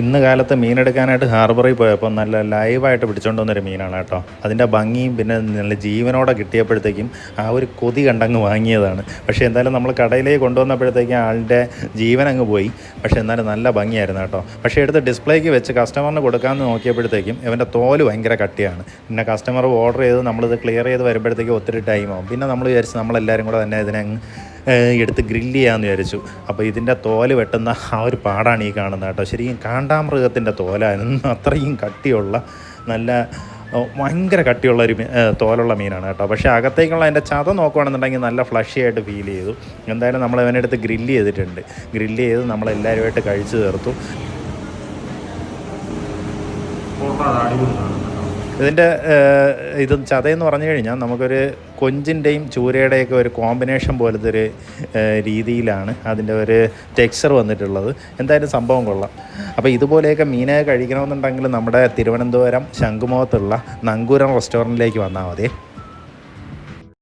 ഇന്ന് കാലത്ത് മീനെടുക്കാനായിട്ട് ഹാർബറിൽ പോയപ്പോൾ നല്ല ലൈവായിട്ട് പിടിച്ചോണ്ട് വന്നൊരു മീനാണ് കേട്ടോ. അതിന്റെ ഭംഗിയും പിന്നെ നല്ല ജീവനോടെ കിട്ടിയപ്പോഴത്തേക്കും ആ ഒരു കൊതി കണ്ടങ്ങ് വാങ്ങിയതാണ്. പക്ഷേ എന്തായാലും നമ്മൾ കടയിലേക്ക് കൊണ്ടുവന്നപ്പോഴത്തേക്കും ആളുടെ ജീവൻ അങ്ങ് പോയി. പക്ഷേ എന്നാലും നല്ല ഭംഗിയായിരുന്നു കേട്ടോ. പക്ഷേ എടുത്ത് ഡിസ്പ്ലേക്ക് വെച്ച് കസ്റ്റമറിന് കൊടുക്കാമെന്ന് നോക്കിയപ്പോഴത്തേക്കും ഇവന്റെ തോൽ ഭയങ്കര കട്ടിയാണ്. പിന്നെ കസ്റ്റമർ ഓർഡർ ചെയ്ത് നമ്മളിത് ക്ലിയർ ചെയ്ത് വരുമ്പോഴത്തേക്കും ഒത്തിരി ടൈമാവും. പിന്നെ നമ്മൾ വിചാരിച്ച് നമ്മളെല്ലാവരും കൂടെ തന്നെ ഇതിനെ എടുത്ത് ഗ്രില്ല് ചെയ്യാമെന്ന് വിചാരിച്ചു. അപ്പോൾ ഇതിന്റെ തോൽ വെട്ടുന്ന ആ ഒരു പാടാണ് ഈ കാണുന്നത് കേട്ടോ. ശരിക്കും കാണ്ടാമൃഗത്തിന്റെ തോലായിരുന്നു. അത്രയും കട്ടിയുള്ള നല്ല ഭയങ്കര കട്ടിയുള്ള ഒരു തോലുള്ള മീനാണ് കേട്ടോ. പക്ഷേ അകത്തേക്കുള്ള അതിന്റെ ചത നോക്കുകയാണെന്നുണ്ടെങ്കിൽ നല്ല ഫ്ലഷി ആയിട്ട് ഫീൽ ചെയ്തു. എന്തായാലും നമ്മൾ അവനടുത്ത് ഗ്രില്ല് ചെയ്തിട്ടുണ്ട്. ഗ്രില്ല് ചെയ്ത് നമ്മളെല്ലാവരുമായിട്ട് കഴിച്ചു തീർത്തു. ഇതിന്റെ ഇത് ചതയെന്ന് പറഞ്ഞു കഴിഞ്ഞാൽ നമുക്കൊരു കൊഞ്ചിന്റെയും ചൂരയുടെയൊക്കെ ഒരു കോമ്പിനേഷൻ പോലത്തെ ഒരു രീതിയിലാണ് അതിന്റെ ഒരു ടെക്സ്ചർ വന്നിട്ടുള്ളത്. എന്തായാലും സംഭവം കൊള്ളാം. അപ്പോൾ ഇതുപോലെയൊക്കെ മീനെ കഴിക്കണമെന്നുണ്ടെങ്കിൽ നമ്മുടെ തിരുവനന്തപുരം ശംഖുമുഖത്തുള്ള നങ്കൂരം റെസ്റ്റോറന്റിലേക്ക് വന്നാൽ മതി.